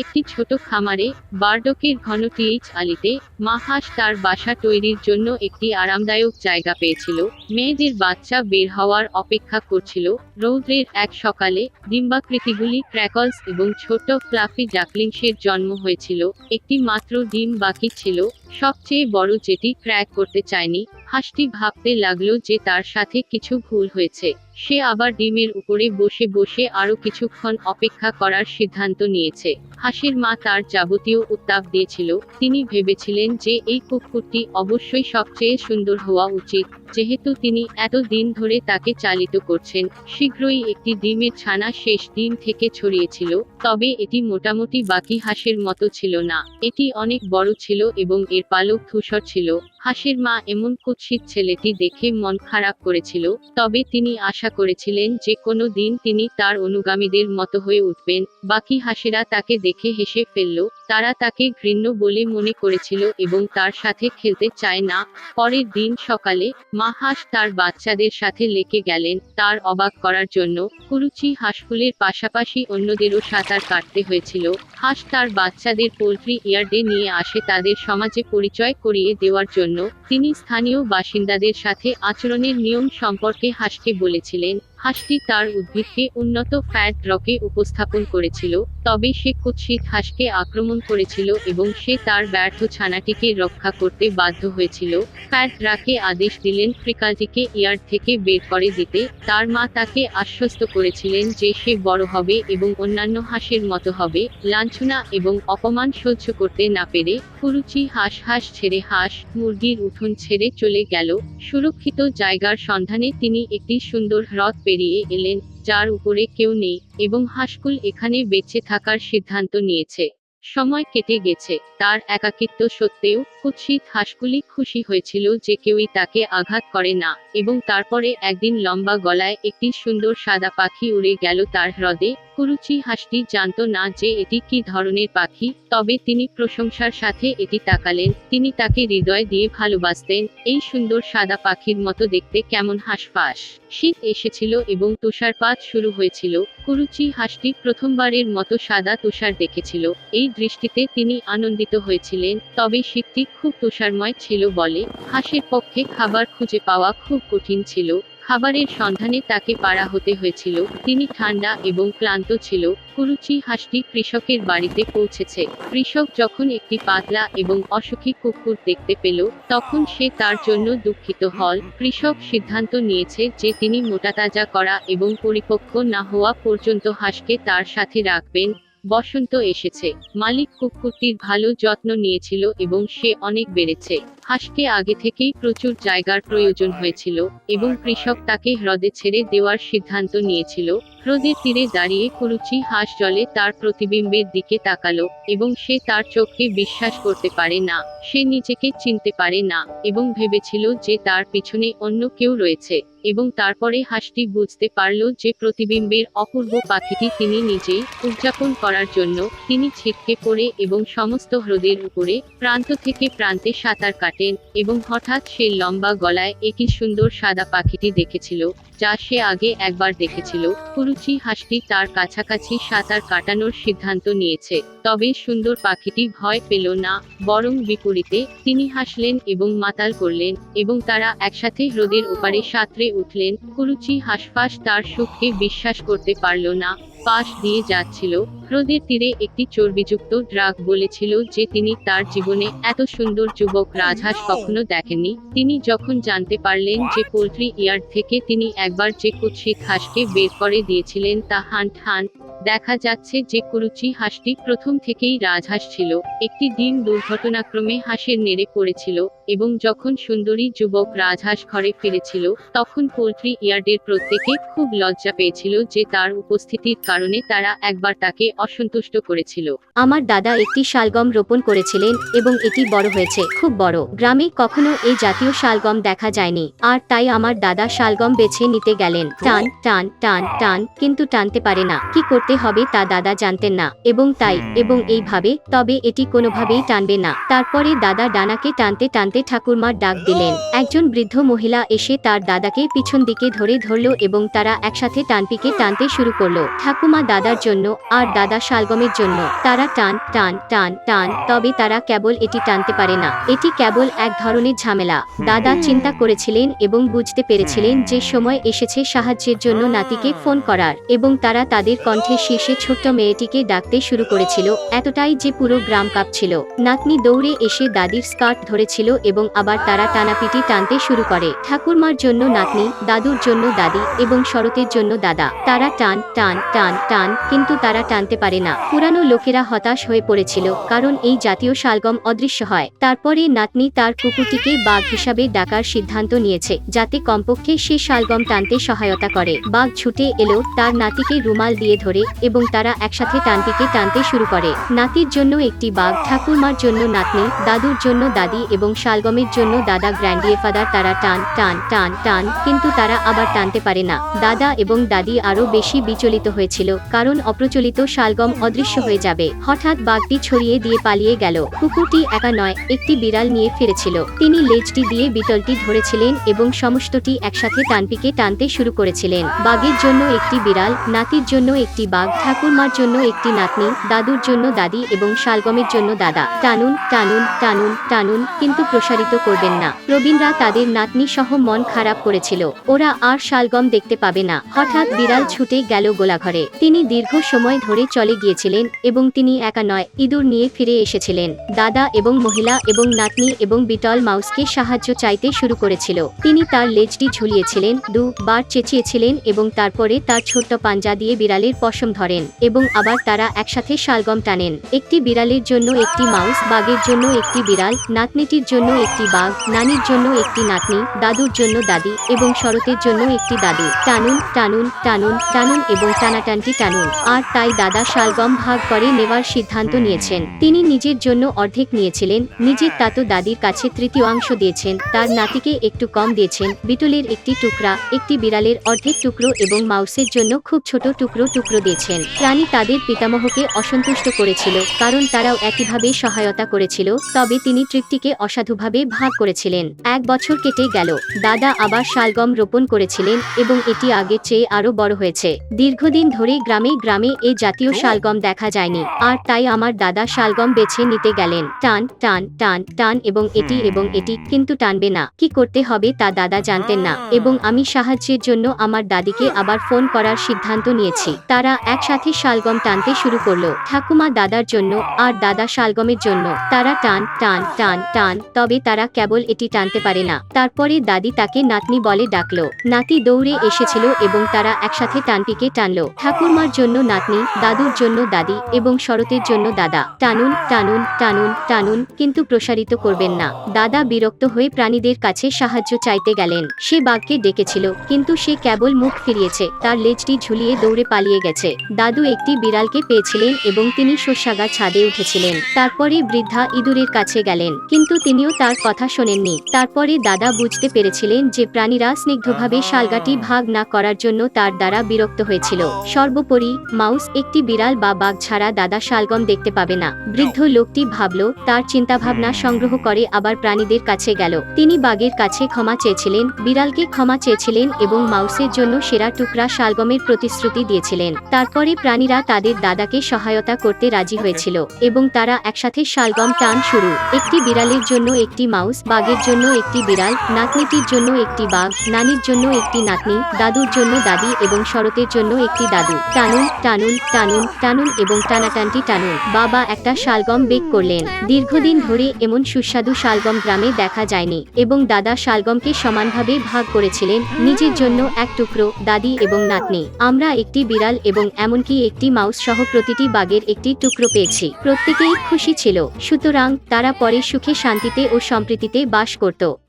একটি ছোট খামারে বার্ডকের ঘন টিএইচ আলিতে মাহাস তার বাসা তৈরির জন্য একটি আরামদায়ক জায়গা পেয়েছিল। মেয়েদের বাচ্চা বের হওয়ার অপেক্ষা করছিল। রৌদ্রের এক সকালে ডিম্বাকৃতিগুলি ক্র্যাকলস এবং ছোট ফ্লাফি জাকলিংসের জন্ম হয়েছিল। একটি মাত্র ডিম বাকি ছিল। সবচেয়ে বড় যেটি ক্র্যাক করতে চায়নি, হাঁসটি ভাবতে লাগল যে তার সাথে কিছু ভুল হয়েছে। সে আবার ডিমের উপরে বসে বসে আরও কিছুক্ষণ অপেক্ষা করার সিদ্ধান্ত নিয়েছে। হাসির মা তার যাবতীয় উত্তাপ দিয়েছিল। তিনি ভেবেছিলেন যে এই কুকুরটি অবশ্যই সবচেয়ে সুন্দর হওয়া উচিত, যেহেতু তিনি এত দিন ধরে তাকে চালিত করছেন। শীঘ্রই একটি ডিমের ছানা শেষ ডিম থেকে ছড়িয়েছিল, তবে এটি মোটামুটি বাকি হাঁসের মতো ছিল না। এটি অনেক বড় ছিল এবং এর পালক ধূসর ছিল। হাসির মা এমন কুৎসিত ছেলেটি দেখে মন খারাপ করেছিল, তবে তিনি আশা করেছিলেন যে কোনো দিন তিনি তার অনুগামীদের মতো হয়ে উঠবেন, বাকি হাসেরা তাকে দেখে হেসে ফেলল, তারা তাকে ঘৃণ্য বলে মনে করেছিল এবং তার সাথে খেলতে চায় না, পরের দিন সকালে, মা হাঁস তার বাচ্চাদের সাথে লেকে গেলেন, তার অবাক করার জন্য, কুরুচি হাঁসফুলের পাশাপাশি অন্যদেরও সাঁতার কাটতে হয়েছিল, হাঁস তার বাচ্চাদের পোলট্রি ইয়ার্ডে নিয়ে আসে তাদের সমাজে পরিচয় করিয়ে দেওয়ার জন্য। তিনি স্থানীয় বাসিন্দাদের সাথে আচরণের নিয়ম সম্পর্কে হাসতে বলেছিলেন। হাঁসটি তার উদ্ভিদকে উন্নত ফ্যাট রকে উপস্থাপন করেছিল, তবে সে কুৎসিত হাঁসকে আক্রমণ করেছিল এবং সে তার ব্যর্থ ছানাটিকে রক্ষা করতে বাধ্য হয়েছিল। ফ্যাট রাকে আদেশ দিলেন ফ্রিকালটিকে ইয়ার্ড থেকে বের করে দিতে। তার মা তাকে আশ্বস্ত করেছিলেন যে সে বড় হবে এবং অন্যান্য হাঁসের মতো হবে। লাঞ্ছনা এবং অপমান সহ্য করতে না পেরে কুরুচি হাঁস হাঁস ছেড়ে হাঁস, মুরগির উঠোন ছেড়ে চলে গেল। সুরক্ষিত জায়গার সন্ধানে তিনি একটি সুন্দর হ্রদ পেরিয়ে এলেন যার উপরে কেউ নেই এবং হাসকুল এখানে বেঁচে থাকার সিদ্ধান্ত নিয়েছে। সময় কেটে গেছে, তার একাকিত্ব সত্ত্বেও কুৎসিত হাঁসগুলি খুশি হয়েছিল যে কেউই তাকে আঘাত করে না, এবং তারপরে একদিন লম্বা গলায় একটি সুন্দর সাদা পাখি উড়ে গেল তার হ্রদে, কুরুচি হাঁসটি জানতো না যে এটি কি ধরনের পাখি, তবে তিনি প্রশংসার সাথে এটি তাকালেন, তিনি তাকে হৃদয় দিয়ে ভালোবাসতেন, এই সুন্দর সাদা পাখির মতো দেখতে কেমন হাঁসফাঁস। শীত এসেছিল এবং তুষারপাত শুরু হয়েছিল, কুরুচি হাঁসটি প্রথমবারের মতো সাদা তুষার দেখেছিল, এই দৃষ্টিতে তিনি আনন্দিত হয়েছিলেন, তবে শীতটি খুব তুষারময় ছিল বলে। হাঁসের পক্ষে খাবার খুঁজে পাওয়া খুব কঠিন ছিল। খাবারের সন্ধানে তাকে পাড়া হতে হয়েছিল। তিনি ঠান্ডা এবং ক্লান্ত ছিল। কুরুচি হাঁসটি কৃষকের বাড়িতে পৌঁছেছে। কৃষক যখন একটি পাতলা এবং অসুখী কুকুর দেখতে পেল, তখন সে তার জন্য দুঃখিত হল। কৃষক সিদ্ধান্ত নিয়েছে যে তিনি মোটাতাজা করা এবং পরিপক্ক না হওয়া পর্যন্ত হাঁসকে তার সাথে রাখবেন। বসন্ত এসেছে। মালিক কুকুরটির ভালো যত্ন নিয়েছিল এবং সে অনেক বেড়েছে। হাঁসকে আগে থেকেই প্রচুর জায়গার প্রয়োজন হয়েছিল এবং কৃষক তাকে হ্রদে ছেড়ে দেওয়ার সিদ্ধান্ত নিয়েছিল। হ্রদের তীরে দাঁড়িয়ে কুরুচি হাঁস জলে তার প্রতিবিম্বের দিকে তাকালো এবং সে তার চোখকে বিশ্বাস করতে পারে না, সে নিজেকে চিনতে পারে না এবং ভেবেছিল যে তার পিছনে অন্য কেউ রয়েছে এবং তারপরে হাঁসটি বুঝতে পারল যে প্রতিবিম্বের অপূর্ব পাখিটি তিনি নিজেই উদযাপন করার জন্য তিনি ছিটকে পড়ে এবং সমস্ত হ্রদের উপরে প্রান্ত থেকে প্রান্তে সাঁতার কাটেন এবং হঠাৎ সে লম্বা গলায় একই সুন্দর সাদা পাখিটি দেখেছিল, যা সে আগে একবার দেখেছিল। কুরুচি হাঁসটি তার কাছাকাছি সাঁতার কাটানোর সিদ্ধান্ত নিয়েছে, তবে সুন্দর পাখিটি ভয় পেল না, বরং বিপরীতে তিনি হাসলেন এবং মাতাল করলেন এবং তারা একসাথে হ্রদের ওপারে সাঁতরে উঠলেন। কুরুচি হাঁসফাঁস তার সুখকে বিশ্বাস করতে পারল না পাশ দিয়ে যাচ্ছিল। হ্রদের তীরে একটি চর্বিযুক্ত ড্রাগ বলেছিল যে তিনি তার জীবনে এত সুন্দর যুবক রাজহাঁস কখনো দেখেননি। তিনি যখন জানতে পারলেন যে পোল্ট্রি ইয়ার্ড থেকে তিনি একবার যে কুৎসিত হাঁসকে বের করে দিয়েছিলেন তা হান্ট হান দেখা যাচ্ছে যে কুরুচি হাঁসটি প্রথম থেকেই রাজহাঁস ছিল। একটি দিন দুর্ঘটনাক্রমে হাঁসের নেড়ে পড়েছিল। এবং যখন সুন্দরী যুবক রাজহাঁস ঘরে ফিরেছিল তখন পোল্ট্রি ইয়ার্ডের প্রত্যেকে খুব লজ্জা পেয়েছিল যে তার উপস্থিতির কারণে তারা একবার তাকে অসন্তুষ্ট করেছিল। আমার দাদা একটি শালগম রোপণ করেছিলেন এবং এটি বড় হয়েছে খুব বড়। গ্রামে কখনো এই জাতীয় শালগম দেখা যায়নি আর তাই আমার দাদা শালগম বেছে নিতে গেলেন। টান টান টান টান কিন্তু টানতে পারে না। কি করতে করতে হবে তা দাদা জানতেন না এবং তাই এবং এইভাবে তবে এটি কোনোভাবেই টানবে না। তারপরে দাদা ডানাকে টানতে টানতে ঠাকুরমার ডাক দিলেন। একজন বৃদ্ধ মহিলা এসে তার দাদাকে পিছন দিকে ধরে ধরলো এবং তারা একসাথে টানপিকে টানতে শুরু করল। ঠাকুমা দাদার জন্য, আর দাদা শালগমের জন্য। তারা টান টান টান টান, তবে তারা কেবল এটি টানতে পারে না। এটি কেবল এক ধরনের ঝামেলা। দাদা চিন্তা করেছিলেন এবং বুঝতে পেরেছিলেন যে সময় এসেছে সাহায্যের জন্য নাতিকে ফোন করার এবং তারা তাদের কণ্ঠের শীর্ষে ছোট্ট মেয়েটিকে ডাকতে শুরু করেছিল। এতটাই যে পুরো গ্রাম কাঁপছিল। নাতনি দৌড়ে এসে দাদির স্কার্ট ধরেছিল এবং আবার তারা টানাপিটি টানতে শুরু করে। ঠাকুরমার জন্য নাতনি, দাদুর জন্য দাদি এবং শরতের জন্য দাদা। তারা টান টান টান টান, কিন্তু তারা টানতে পারে না। পুরানো লোকেরা হতাশ হয়ে পড়েছিল, কারণ এই জাতীয় শালগম অদৃশ্য হয়। তারপরে নাতনি তার কুকুরটিকে বাঘ হিসাবে ডাকার সিদ্ধান্ত নিয়েছে, যাতে কমপক্ষে সে শালগম টানতে সহায়তা করে। বাঘ ছুটে এলো তার নাতিকে রুমাল দিয়ে ধরে এবং তারা একসাথে টানটিকে টানতে শুরু করে। নাতির জন্য একটি বাঘ, ঠাকুরমার জন্য নাতনি, দাদুর জন্য দাদি এবং শালগমের জন্য দাদা গ্র্যান্ডিয়েফাদার তারা টান টান টান টান, কিন্তু তারা আবার টানতে পারে না। দাদা এবং দাদি আরও বেশি বিচলিত হয়েছিল, কারণ অপ্রচলিত শালগম অদৃশ্য হয়ে যাবে। হঠাৎ বাঘটি ছড়িয়ে দিয়ে পালিয়ে গেল। কুকুরটি একা নয়, একটি বিড়াল নিয়ে ফিরেছিল। তিনি লেজটি দিয়ে বিটলটি ধরেছিলেন এবং সমস্তটি একসাথে টানপিকে টানতে শুরু করেছিলেন। বাঘের জন্য একটি বিড়াল, নাতির জন্য একটি বাঘ, ঠাকুরমার জন্য একটি নাতনি, দাদুর জন্য দাদি এবং শালগমের জন্য দাদা। টানুন টানুন টানুন টানুন, কিন্তু প্রসারিত করবেন না। প্রবীণরা তাদের নাতনি সহ মন খারাপ করেছিল। ওরা আর শালগম দেখতে পাবে না। হঠাৎ বিড়াল ছুটে গেল গোলাঘরে। তিনি দীর্ঘ সময় ধরে চলে গিয়েছিলেন এবং তিনি একা নয়, ইঁদুর নিয়ে ফিরে এসেছিলেন। দাদা এবং মহিলা এবং নাতনি এবং বিটল মাউসকে সাহায্য চাইতে শুরু করেছিল। তিনি তার লেজটি ঝুলিয়েছিলেন দু বার চেঁচিয়েছিলেন এবং তারপরে তার ছোট্ট পাঞ্জা দিয়ে বিড়ালের পশম ধরেন এবং আবার তারা একসাথে শালগম টানেন। একটি বিড়ালের জন্য একটি মাউস, বাঘের জন্য একটি বিড়াল, নাতনিটির জন্য একটি বাঘ, নানির জন্য একটি নাতনি, দাদুর জন্য দাদি এবং শরতের জন্য একটি দাদু। টানুন টানুন টানুন টানুন এবং টানাটানটি টানুন। আর তাই দাদা শালগম ভাগ করে নেওয়ার সিদ্ধান্ত নিয়েছেন। তিনি নিজের জন্য অর্ধেক নিয়েছিলেন, নিজের তাতো দাদির কাছে তৃতীয় অংশ দিয়েছেন, তার নাতিকে একটু কম দিয়েছেন, বিটলের একটি টুকরা, একটি বিড়ালের অর্ধেক টুকরো এবং মাউসের জন্য খুব ছোট টুকরো টুকরো দিয়েছেন। প্রাণী তাদের পিতামহকে অসন্তুষ্ট করেছিল, কারণ তারাও একইভাবে সহায়তা করেছিল, তবে তিনি তৃপ্তিকে অসাধুভাবে ভাগ করেছিলেন। এক বছর কেটে গেল। দাদা আবার শালগম রোপণ করেছিলেন এবং এটি আগের চেয়ে আরও বড় হয়েছে। দীর্ঘদিন ধরে গ্রামে গ্রামে এ জাতীয় শালগম দেখা যায়নি। আর তাই আমার দাদা শালগম বেছে নিতে গেলেন। টান টান টান টান এবং এটি এবং এটি কিন্তু টানবে না। কি করতে হবে তা দাদা জানতেন না। এবং আমি সাহায্যের জন্য আমার দাদিকে আবার ফোন করার সিদ্ধান্ত নিয়েছি। তারা একসাথে শালগম টানতে শুরু করল। ঠাকুমা দাদার জন্য আর দাদা শালগমের জন্য। তারা টান টান টান টান তবে তারা কেবল এটি টানতে পারে না। তারপরে দাদি তাকে নাতনি বলে ডাকলো। নাতি দৌড়ে এসেছিল এবং তারা একসাথে টানপিকে টানলো। ঠাকুরমার জন্য নাতনি, দাদুর জন্য দাদি এবং শরতের জন্য দাদা। টানুন টানুন টানুন টানুন, কিন্তু প্রসারিত করবেন না। দাদা বিরক্ত হয়ে প্রাণীদের কাছে সাহায্য চাইতে গেলেন। সে বাঘকে ডেকেছিল, কিন্তু সে কেবল মুখ ফিরিয়েছে। তার লেজটি ঝুলিয়ে দৌড়ে পালিয়ে গেছে। দাদু একটি বিড়ালকে পেয়েছিলেন এবং তিনি শস্যাগা ছাদে উঠেছিলেন। তারপরে বৃদ্ধা ইঁদুরের কাছে গেলেন, কিন্তু তিনিও তার কথা শোনেননি। তারপরে দাদা বুঝতে পেরেছিলেন যে প্রাণীরা স্নিগ্ধভাবে শালগাটি ভাগ না করার জন্য তার দ্বারা বিরক্ত হয়েছিল। সর্বোপরি, মাউস একটি বিড়াল বা বাঘ ছাড়া দাদা শালগম দেখতে পাবে না। বৃদ্ধ লোকটি ভাবল, তার চিন্তাভাবনা সংগ্রহ করে আবার প্রাণীদের কাছে গেল। তিনি বাঘের কাছে ক্ষমা চেয়েছিলেন, বিড়ালকে ক্ষমা চেয়েছিলেন এবং মাউসের জন্য সেরা টুকরা শালগমের প্রতিশ্রুতি দিয়েছিলেন। তারপরে প্রাণীরা তাদের দাদাকে সহায়তা করতে রাজি হয়েছিল এবং তারা একসাথে শালগম টান শুরু। একটি বিড়ালের জন্য একটি মাউস, বাঘের জন্য একটি বিড়াল, নাতনিটির জন্য একটি বাঘ, নানির জন্য একটি নাতনি, দাদুর জন্য দাদি এবং শরতের জন্য একটি দাদু। টানুন টানুন টানুন টানুন এবং টানাটানটি টানুন। বাবা একটা শালগম বেক করলেন। দীর্ঘদিন ধরে এমন সুস্বাদু শালগম গ্রামে দেখা যায়নি এবং দাদা শালগমকে সমানভাবে ভাগ করেছিলেন, নিজের জন্য এক টুকরো, দাদি এবং নাতনি। আমরা একটি বিড়াল এবং এমনকি একটি মাউস সহ প্রতিটি বাঘের একটি টুকরো পেয়েছি। প্রত্যেকেই খুশি ছিল। সুতরাং তারা পরে সুখে শান্তিতে ও সম্প্রীতিতে বাস করত।